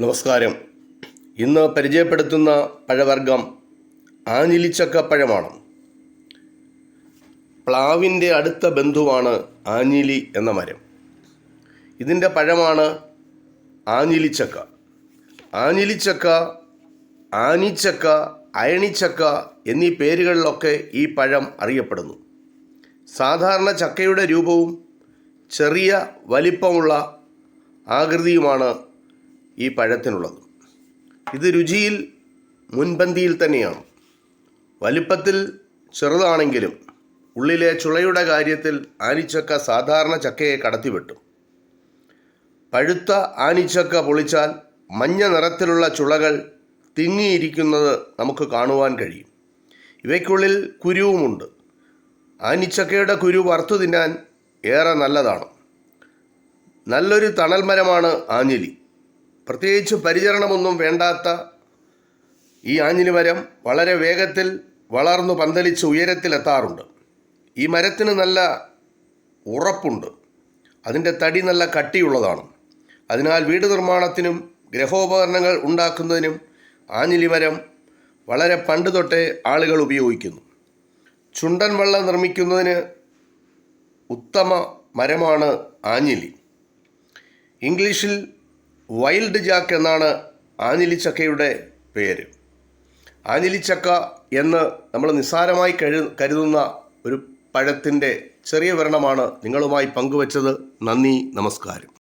നമസ്കാരം. ഇന്ന് പരിചയപ്പെടുത്തുന്ന പഴവർഗം ആഞ്ഞിലിച്ചക്കപ്പഴമാണ് പ്ലാവിന്റെ അടുത്ത ബന്ധുവാണ് ആഞ്ഞിലി എന്ന മരം. ഇതിന്റെ പഴമാണ് ആഞ്ഞിലിച്ചക്ക. ആഞ്ഞിലിച്ചക്ക ആനിച്ചക്ക അയണിച്ചക്ക എന്നീ പേരുകളിലൊക്കെ ഈ പഴം അറിയപ്പെടുന്നു. സാധാരണ ചക്കയുടെ രൂപവും ചെറിയ വലിപ്പമുള്ള ആകൃതിയുമാണ് ഈ പഴത്തിനുള്ളത്. ഇത് രുചിയിൽ മുൻപന്തിയിൽ തന്നെയാണ്. വലിപ്പത്തിൽ ചെറുതാണെങ്കിലും ഉള്ളിലെ ചുളയുടെ കാര്യത്തിൽ ആനിച്ചക്ക സാധാരണ ചക്കയെ കടത്തിവെട്ടും. പഴുത്ത ആനിച്ചക്ക പൊളിച്ചാൽ മഞ്ഞ നിറത്തിലുള്ള ചുളകൾ തിങ്ങിയിരിക്കുന്നത് നമുക്ക് കാണുവാൻ കഴിയും. ഇവയ്ക്കുള്ളിൽ കുരുവുമുണ്ട്. ആനിച്ചക്കയുടെ കുരു വറുത്തു തിന്നാൻ ഏറെ നല്ലതാണ്. നല്ലൊരു തണൽമരമാണ് ആഞ്ഞിലി. പ്രത്യേകിച്ച് പരിചരണമൊന്നും വേണ്ടാത്ത ഈ ആഞ്ഞിലി മരം വളരെ വേഗത്തിൽ വളർന്നു പന്തലിച്ച് ഉയരത്തിലെത്താറുണ്ട്. ഈ മരത്തിന് നല്ല ഉറപ്പുണ്ട്. അതിന്റെ തടി നല്ല കട്ടിയുള്ളതാണ്. അതിനാൽ വീട് നിർമ്മാണത്തിനും ഗ്രഹോപകരണങ്ങൾ ഉണ്ടാക്കുന്നതിനും ആഞ്ഞിലി മരം വളരെ പണ്ട് തൊട്ടേ ആളുകൾ ഉപയോഗിക്കുന്നു. ചുണ്ടൻ വെള്ളം നിർമ്മിക്കുന്നതിന് ഉത്തമ മരമാണ് ആഞ്ഞിലി. ഇംഗ്ലീഷിൽ വൈൽഡ് ജാക്ക് എന്നാണ് ആഞ്ഞിലിച്ചക്കയുടെ പേര്. ആഞ്ഞിലിച്ചക്ക എന്ന് നമ്മൾ നിസ്സാരമായി കഴു കരുതുന്ന ഒരു പഴത്തിന്റെ ചെറിയ വിവരണമാണ് നിങ്ങളുമായി പങ്കുവച്ചത്. നന്ദി നമസ്കാരം.